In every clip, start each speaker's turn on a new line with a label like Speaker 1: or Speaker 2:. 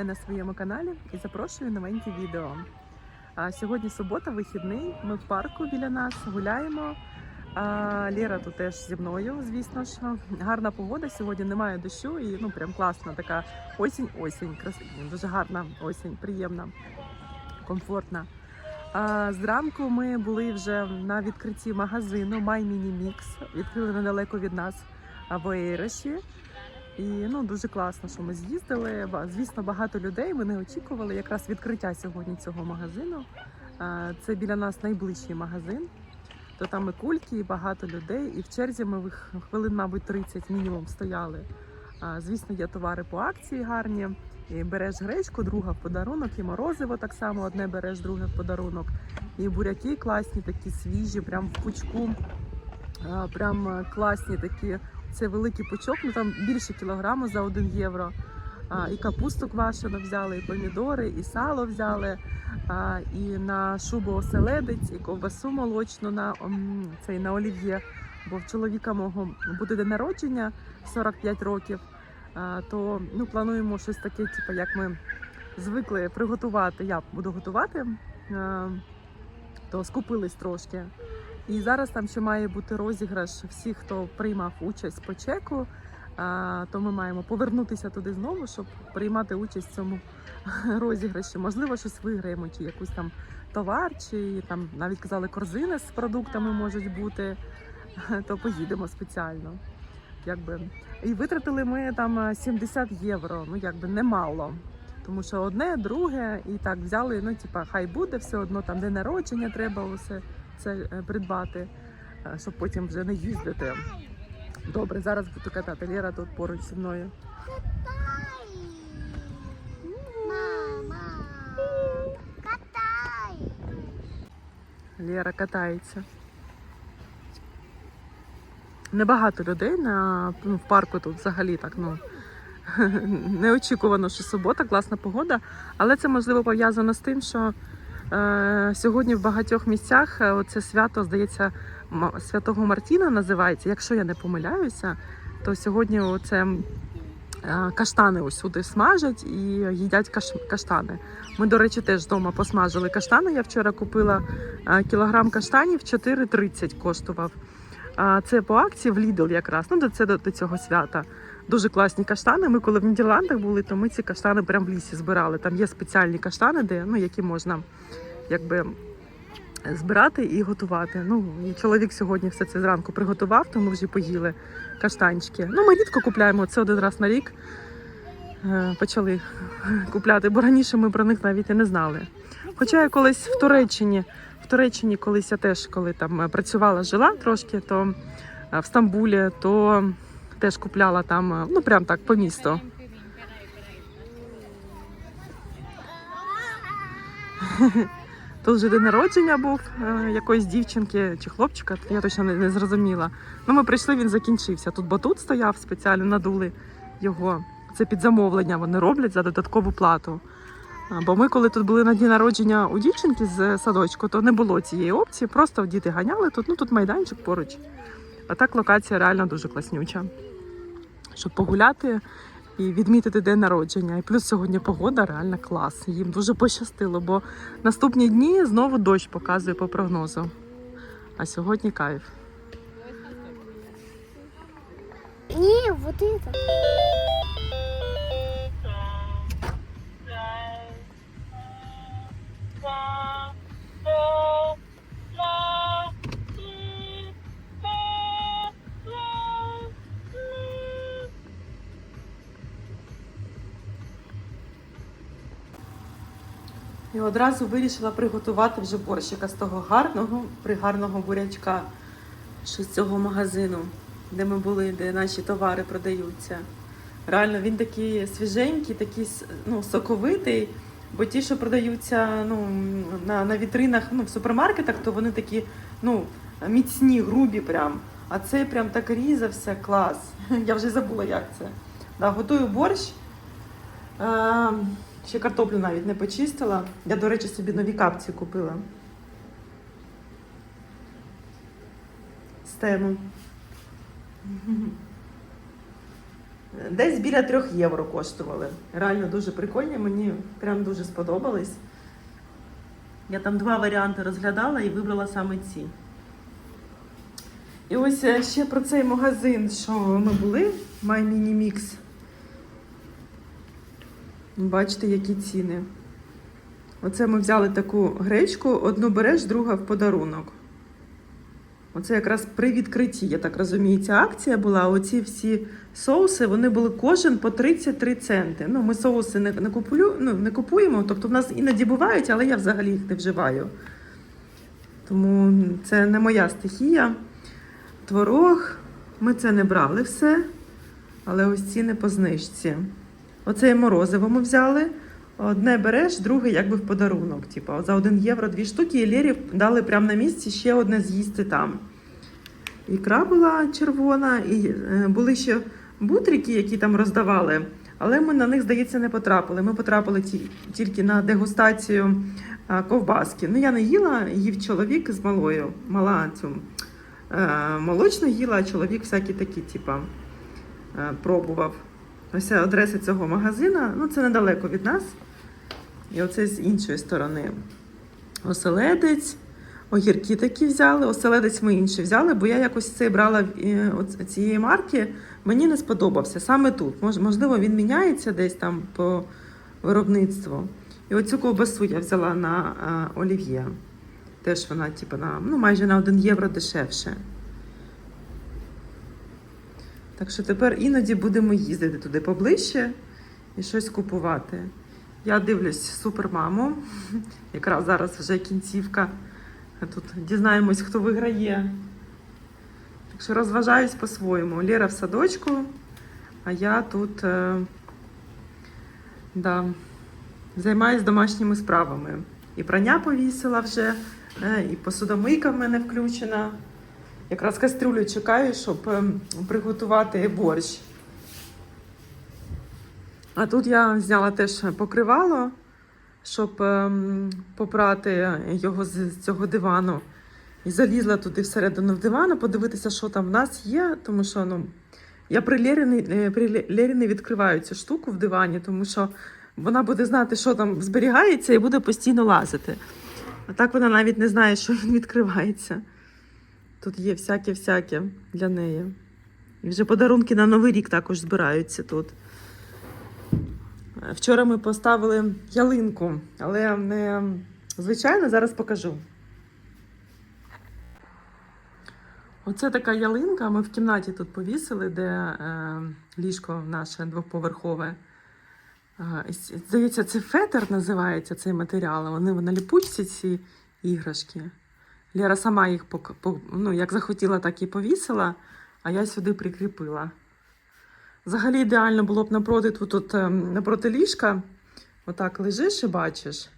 Speaker 1: Вітаю на своєму каналі і запрошую на новеньке відео. Сьогодні субота, вихідний. Ми в парку біля нас гуляємо. А, Лера тут теж зі мною, звісно ж. Гарна погода. Сьогодні немає дощу і ну прям класна така осінь-осінь. Дуже гарна осінь, приємна, комфортна. Зранку ми були вже на відкритті магазину My Mini. Відкрили недалеко від нас в Ейреші. І ну дуже класно, що ми з'їздили. Звісно, багато людей. Ми не очікували. Якраз відкриття сьогодні цього магазину. Це біля нас найближчий магазин. То там і кульки, і багато людей. І в черзі ми хвилин, мабуть, 30 мінімум стояли. Звісно, є товари по акції гарні. І береш гречку, друга в подарунок, і морозиво так само одне береш, друге в подарунок. І буряки класні, такі свіжі, прям в пучку. Прям е, класні такі. Це великий пучок, ну там більше кілограму за 1 євро. А, і капусту квашену взяли, і помідори, і сало взяли, а, і на шубу оселедець, і ковбасу молочну на цей на олів'є. Бо в чоловіка мого буде день народження 45 років. А, то ну, плануємо щось таке, типу, як ми звикли приготувати. Я буду готувати, а, то скупились трошки. І зараз там ще має бути розіграш всіх, хто приймав участь по чеку. То ми маємо повернутися туди знову, щоб приймати участь в цьому розіграші. Можливо, щось виграємо, чи якусь там товар, чи там навіть казали корзини з продуктами можуть бути. То поїдемо спеціально. Якби. І витратили ми там а, 70 євро. Ну якби немало. Тому що одне, друге, і так взяли. Ну, типа, хай буде все одно там день народження треба усе це е, придбати, е, щоб потім вже не їздити. Добре, зараз буду катати. Лера тут поруч зі мною. Лера катається. Небагато людей на ну, в парку тут взагалі так. Ну неочікувано, що субота, класна погода, але це можливо пов'язано з тим, що сьогодні в багатьох місцях це свято, здається, Святого Мартіна називається. Якщо я не помиляюся, то сьогодні це е, каштани усюди смажать і їдять каш, каштани. Ми, до речі, теж вдома посмажили каштани. Я вчора купила е, кілограм каштанів 4,30 коштував. Це по акції в Lidl якраз. Ну, це до, до цього свята. Дуже класні каштани. Ми коли в Нідерландах були, то ми ці каштани прямо в лісі збирали. Там є спеціальні каштани, де ну які можна якби збирати і готувати. Ну чоловік сьогодні все це зранку приготував, то ми вже поїли каштанчики. Ну ми рідко купляємо це один раз на рік. Е, Почали купляти, бо раніше ми про них навіть і не знали. Хоча я колись в Туреччині, в Туреччині колись я теж, коли там е, працювала, жила трошки, то е, в Стамбулі, то теж купляла там, е, ну прям так по місту. Тут вже день народження був якоїсь дівчинки чи хлопчика, я точно не зрозуміла. Ну, ми прийшли, він закінчився. Тут батут стояв спеціально, надули його. Це під замовлення вони роблять за додаткову плату. Бо ми, коли тут були на дні народження у дівчинки з садочку, то не було цієї опції. Просто діти ганяли тут. Ну тут майданчик поруч. А так локація реально дуже класнюча. Щоб погуляти і відмітити день народження. І плюс сьогодні погода реально клас. Їм дуже пощастило, бо наступні дні знову дощ показує по прогнозу. А сьогодні кайф.
Speaker 2: Не, вот это.
Speaker 1: І одразу вирішила приготувати вже борщика з того гарного, пригарного бурячка, що з цього магазину, де ми були, де наші товари продаються. Реально він такий свіженький, такий ну, соковитий. Бо ті, що продаються ну, на, на вітринах ну, в супермаркетах, то вони такі ну, міцні, грубі прям. А цей прям так різався, клас. Я вже забула, як це. Да, готую борщ. Ще картоплю навіть не почистила. Я, до речі, собі нові капці купила. З тему. Десь біля 3 євро коштували. Реально дуже прикольні, мені прям дуже сподобались. Я там два варіанти розглядала і вибрала саме ці. І ось е, ще про цей магазин, що ми були, My Mini Mix. Бачите, які ціни. Оце ми взяли таку гречку, одну береш, друга в подарунок. Оце якраз при відкритті, я так розумію, ця акція була. Оці всі соуси, вони були кожен по 33 центи. Ну, ми соуси не, не, куплю, ну, не купуємо, тобто в нас іноді бувають, але я взагалі їх не вживаю. Тому це не моя стихія. Творог, ми це не брали все, але ось ціни по знижці. Оце морозиво ми взяли. Одне береш, друге якби в подарунок. Типу, за 1 євро дві штуки, і Лєрі дали прямо на місці ще одне з'їсти там. Ікра була червона, і е, були ще бутрики, які там роздавали, але ми на них, здається, не потрапили. Ми потрапили ті- тільки на дегустацію ковбаски. Ну, я не їла, їв чоловік з малою. Мала цю е, молочну їла, а чоловік всякі такі, типа, е, пробував. Ось адреса цього магазина, ну це недалеко від нас. І оце з іншої сторони. Оселедець, огірки такі взяли. Оселедець ми інші взяли, бо я якось цей брала е, цієї марки, мені не сподобався. Саме тут. Можливо, він міняється десь там по виробництву. І оцю ковбасу я взяла на е, олів'є. Теж вона, типу, на, ну, майже на 1 євро дешевше. Так що тепер іноді будемо їздити туди поближче і щось купувати. Я дивлюсь супермаму. Якраз зараз вже кінцівка. А Тут дізнаємось, хто виграє. Так що розважаюсь по-своєму. Лера в садочку, а я тут е, да, займаюсь домашніми справами. І прання повісила вже, е, і посудомийка в мене включена. Якраз кастрюлю чекаю, щоб ем, приготувати борщ. А тут я зняла теж покривало, щоб ем, попрати його з, цього дивану. І залізла туди всередину в дивану, подивитися, що там в нас є, тому що ну, я при Лері, не- е, при Лє- Лері не відкриваю цю штуку в дивані, тому що вона буде знати, що там зберігається, і буде постійно лазити. А так вона навіть не знає, що він відкривається. Тут є всяке-всяке для неї. І вже подарунки на Новий рік також збираються тут. Е, Вчора ми поставили ялинку, але не звичайно, зараз покажу. Оце така ялинка. Ми в кімнаті тут повісили, де е, ліжко наше двоповерхове. Е, здається, це фетр називається цей матеріал. Вони на ліпучці ці іграшки. Лера сама їх ну, як захотіла, так і повісила, а я сюди прикріпила. Взагалі ідеально було б напроти тут, тут ем, напроти ліжка. Отак лежиш і бачиш.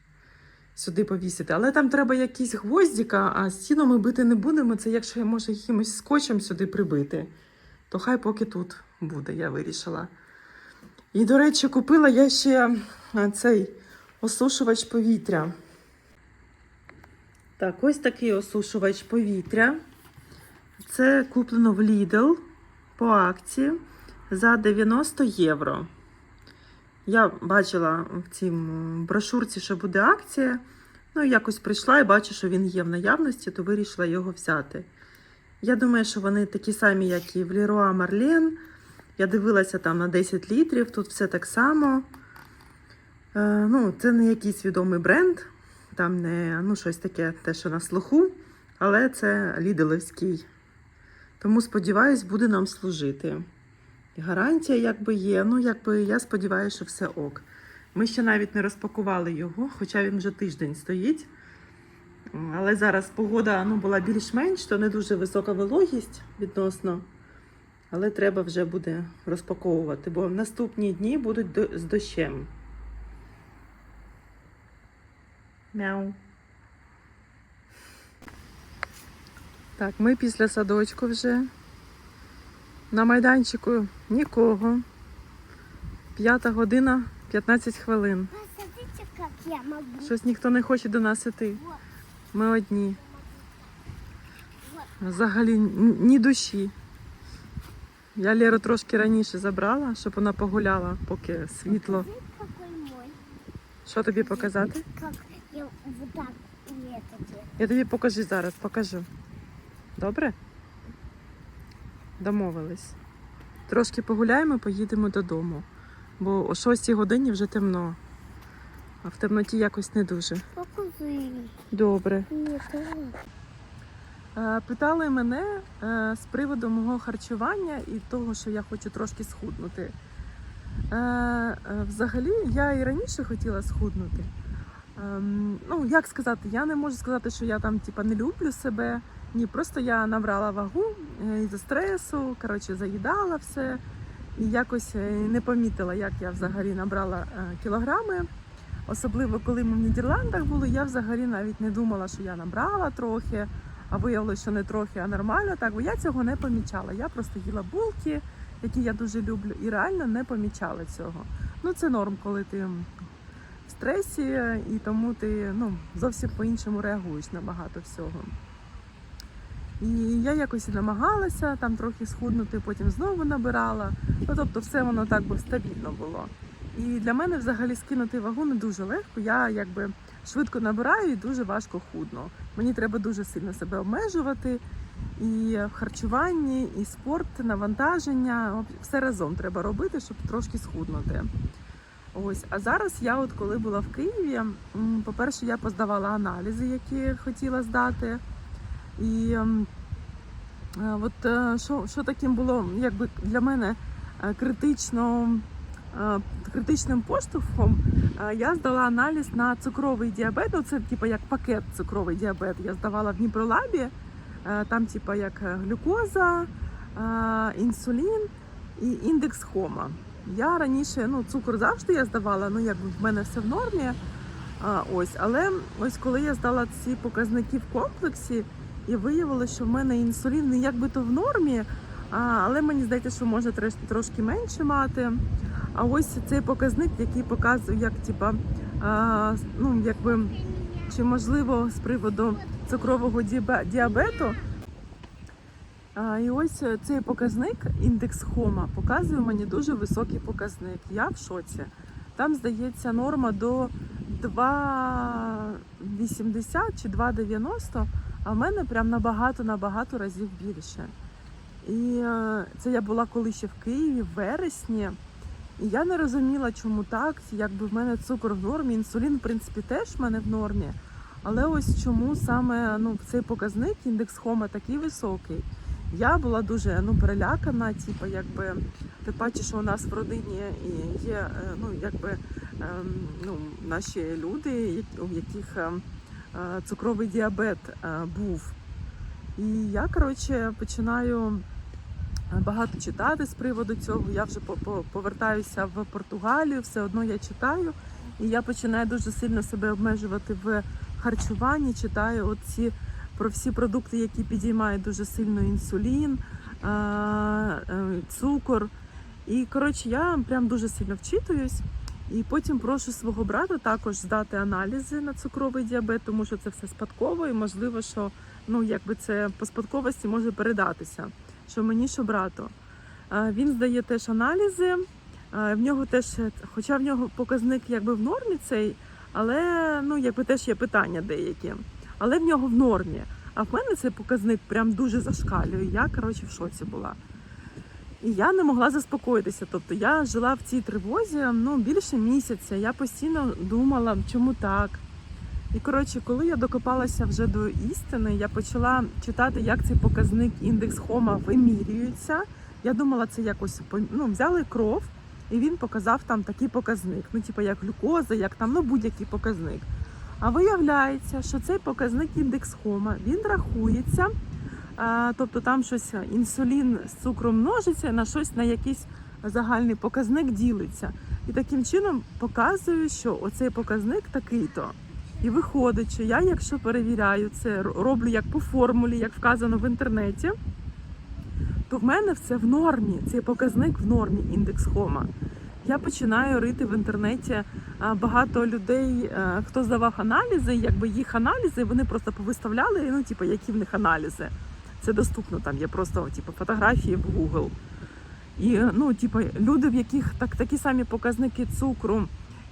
Speaker 1: Сюди повісити. Але там треба якісь гвоздіка, а стіну ми бити не будемо. Це якщо я може якимось скотчем сюди прибити, то хай поки тут буде, я вирішила. І, до речі, купила я ще е, цей осушувач повітря. Так, ось такий осушувач повітря. Це куплено в Lidl по акції за 90 євро. Я бачила в цій брошурці, що буде акція. Ну, якось прийшла і бачу, що він є в наявності, то вирішила його взяти. Я думаю, що вони такі самі, як і в Leroy Merlin. Я дивилася там на 10 літрів, тут все так само. Е, ну, це не якийсь відомий бренд, там не ну, щось таке, те, що на слуху, але це ліделевський. Тому, сподіваюсь, буде нам служити. Гарантія якби є. Ну, якби я сподіваюся, що все ок. Ми ще навіть не розпакували його, хоча він вже тиждень стоїть. Але зараз погода ну, була більш-менш, то не дуже висока вологість відносно. Але треба вже буде розпаковувати, бо наступні дні будуть з дощем. Мяу. Так, ми після садочку вже. На майданчику нікого. П'ята година, 15 хвилин. Щось ніхто не хоче до нас іти. Ми одні. Взагалі ні душі. Я Леру трошки раніше забрала, щоб вона погуляла, поки світло. Що тобі показати?
Speaker 2: Я вот так и.
Speaker 1: Я тобі покажу зараз, покажу. Добре? Домовились. Трошки погуляємо, поїдемо додому. Бо о 6 годині вже темно. А в темноті якось не дуже.
Speaker 2: Покажи.
Speaker 1: Добре. Е, Питали мене е, з приводу мого харчування і того, що я хочу трошки схуднути. Е, Взагалі, я і раніше хотіла схуднути. Ем, Ну, як сказати, я не можу сказати, що я там типа, не люблю себе. Ні, просто я набрала вагу е, із-за стресу, коротше, заїдала все. І якось е, не помітила, як я взагалі набрала е, кілограми. Особливо коли ми в Нідерландах були, я взагалі навіть не думала, що я набрала трохи, а виявилося, що не трохи, а нормально. Так, бо я цього не помічала. Я просто їла булки, які я дуже люблю, і реально не помічала цього. Ну, це норм, коли ти стресі, і тому ти ну, зовсім по-іншому реагуєш на багато всього. І я якось намагалася там трохи схуднути, потім знову набирала. Ну, тобто, все воно так би стабільно було. І для мене взагалі скинути вагу не дуже легко. Я якби швидко набираю і дуже важко худну. Мені треба дуже сильно себе обмежувати. І в харчуванні, і спорт, навантаження все разом треба робити, щоб трошки схуднути. Ось, а зараз я, от коли була в Києві, по-перше, я поздавала аналізи, які хотіла здати. І е, от е, що, що таким було якби для мене е, критично, критичним поштовхом, я здала аналіз на цукровий діабет. Це типу як пакет цукровий діабет. Я здавала в Дніпролабі. Там, типу, як глюкоза, інсулін і індекс хома. Я раніше ну, цукор завжди я здавала, ну якби в мене все в нормі. А, ось, але ось коли я здала ці показники в комплексі, і виявилося, що в мене інсулін не якби то в нормі, а, але мені здається, що треш- трошки менше мати. А ось цей показник, який показує, як типа, ну якби чи можливо з приводу цукрового діабе- діабету. І ось е, цей показник, індекс Хома, показує мені дуже високий показник. Я в шоці. Там, здається, норма до 2,80 чи 2,90, а в мене прям набагато-набагато разів більше. І е, це я була коли ще в Києві, в вересні. І я не розуміла, чому так. Якби в мене цукор в нормі, інсулін, в принципі, теж в мене в нормі. Але ось чому саме ну, цей показник, індекс Хома такий високий. Я була дуже ну, перелякана, типу, якби ти бачиш, що у нас в родині є е, ну, якби, ем, ну, наші люди, у яких ем, е, цукровий діабет е, був. І я, коротше, починаю багато читати з приводу цього. Я вже по- по- повертаюся в Португалію, все одно я читаю. І я починаю дуже сильно себе обмежувати в харчуванні. Читаю оці про всі продукти, які підіймають дуже сильно інсулін, е, е, цукор. І коротше, я прям дуже сильно вчитуюсь. І потім прошу свого брата також здати аналізи на цукровий діабет, тому що це все спадково, і можливо, що ну якби це по спадковості може передатися. Що мені, що брату. Е, Він здає теж аналізи. В нього теж, хоча в нього показник якби в нормі цей, але ну якби теж є питання деякі. Але в нього в нормі. А в мене цей показник прям дуже зашкалює. Я коротше в шоці була. І я не могла заспокоїтися. Тобто я жила в цій тривозі ну, більше місяця. Я постійно думала, чому так. І коротше, коли я докопалася вже до істини, я почала читати, як цей показник індекс Хома вимірюється. Я думала, це якось ну, взяли кров, і він показав там такий показник. Ну, типу, як глюкоза, як там ну, будь-який показник. А виявляється, що цей показник індекс Хома він рахується. Тобто там щось інсулін з цукром множиться на щось на якийсь загальний показник ділиться. І таким чином показує, що оцей показник такий-то. І виходить, що я, якщо перевіряю це, роблю як по формулі, як вказано в інтернеті, то в мене все в нормі. Цей показник в нормі, індекс Хома. Я починаю рити в інтернеті багато людей, е, хто здавав аналізи, якби їх аналізи, вони просто повиставляли, ну, типу, які в них аналізи. Це доступно, там є просто типу, фотографії в Google. І ну, типу, люди, в яких так, такі самі показники цукру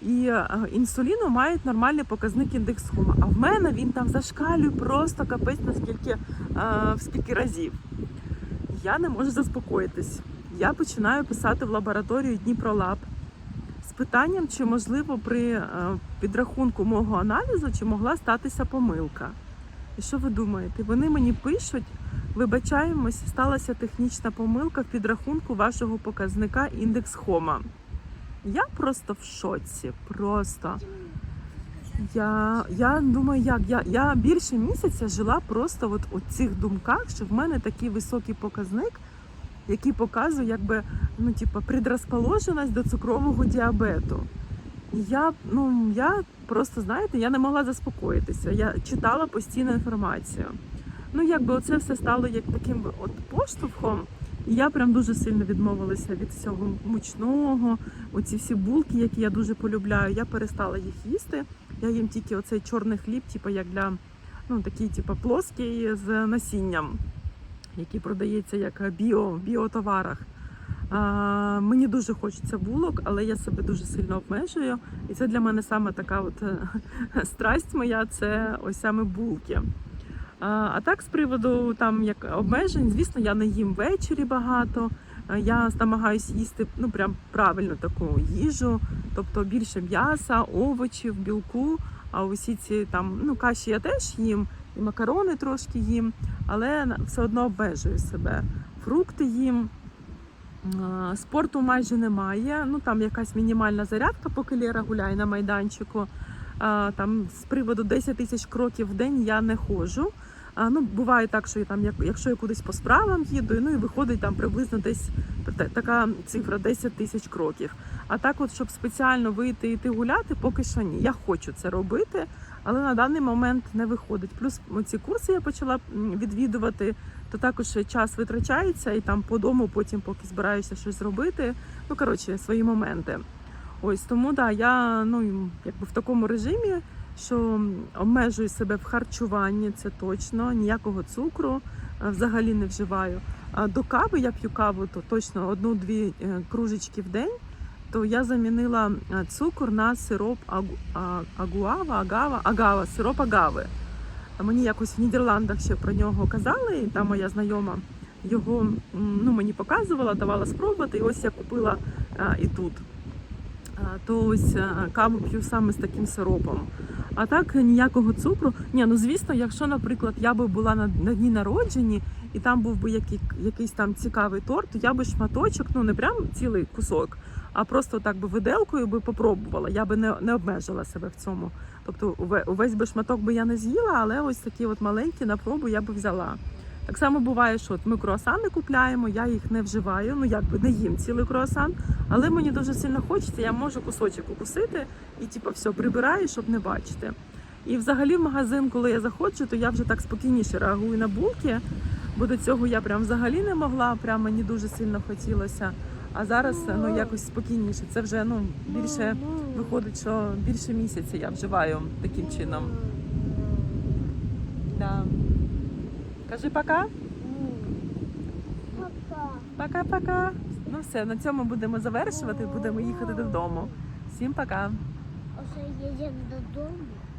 Speaker 1: і е, інсуліну мають нормальний показник індекс. А в мене він там зашкалює просто капець наскільки е, в скільки разів. Я не можу заспокоїтись. Я починаю писати в лабораторію Дніпролаб з питанням, чи можливо при е, підрахунку мого аналізу чи могла статися помилка. І що ви думаєте? Вони мені пишуть, вибачаємось, сталася технічна помилка в підрахунку вашого показника індекс Хома. Я просто в шоці. Просто. Я, я думаю, як я, я більше місяця жила просто от у цих думках, що в мене такий високий показник, який показує, якби ну, типу, предрозположеність до цукрового діабету. І я, ну, я просто, знаєте, я не могла заспокоїтися. Я читала постійну інформацію. Ну, якби оце все стало як таким от поштовхом. І я прям дуже сильно відмовилася від цього мучного, оці всі булки, які я дуже полюбляю. Я перестала їх їсти. Я їм тільки оцей чорний хліб, типу як для ну такий, типу, плоский з насінням, який продається як біо в біотоварах. А, мені дуже хочеться булок, але я себе дуже сильно обмежую. І це для мене саме така от е, страсть моя це ось саме булки. А, а так, з приводу там як обмежень, звісно, я не їм ввечері багато. Я намагаюся їсти ну прям правильно таку їжу, тобто більше м'яса, овочів, білку. А усі ці там ну каші я теж їм, і макарони трошки їм, але все одно обмежую себе. Фрукти їм. Спорту майже немає. Ну там якась мінімальна зарядка, поки Лера гуляє на майданчику. Там з приводу 10 тисяч кроків в день я не ходжу. А, ну, буває так, що я там, якщо я кудись по справам їду, ну і виходить там приблизно десь така цифра 10 тисяч кроків. А так, от, щоб спеціально вийти і йти гуляти, поки що ні. Я хочу це робити, але на даний момент не виходить. Плюс ці курси я почала відвідувати, то також час витрачається, і там по дому потім, поки збираюся щось зробити. Ну коротше, свої моменти. Ось тому да, я ну якби в такому режимі, що обмежую себе в харчуванні, це точно, ніякого цукру е, взагалі не вживаю. А до кави я п'ю каву, то точно одну-дві е, кружечки в день. То я замінила е, цукор на сироп агуава, агава, агава, сироп агави. Мені якось в Нідерландах ще про нього казали, і там моя знайома його ну, мені показувала, давала спробувати. І ось я купила а, і тут. То ось каву п'ю саме з таким сиропом. А так ніякого цукру. Ні, ну звісно, якщо, наприклад, я би була на, на дні народжені, і там був би який, якийсь там цікавий торт, то я би шматочок, ну не прям цілий кусок, а просто так би виделкою би попробувала. Я би не, не обмежила себе в цьому. Тобто увесь би шматок би я не з'їла, але ось такі от маленькі на пробу я би взяла. Так само буває, що от ми круасани купляємо, я їх не вживаю, ну якби не їм цілий круасан, але мені дуже сильно хочеться, я можу кусочок укусити і типу, все прибираю, щоб не бачити. І взагалі в магазин, коли я заходжу, то я вже так спокійніше реагую на булки, бо до цього я прям взагалі не могла, прям мені дуже сильно хотілося. А зараз ну якось спокійніше. Це вже ну більше виходить, що більше місяця я вживаю таким чином. Да. Кажи пока.
Speaker 2: Пока.
Speaker 1: Пока-пока. Ну все, на цьому будемо завершувати, будемо їхати додому. Всім пока.
Speaker 2: Уже їдемо додому.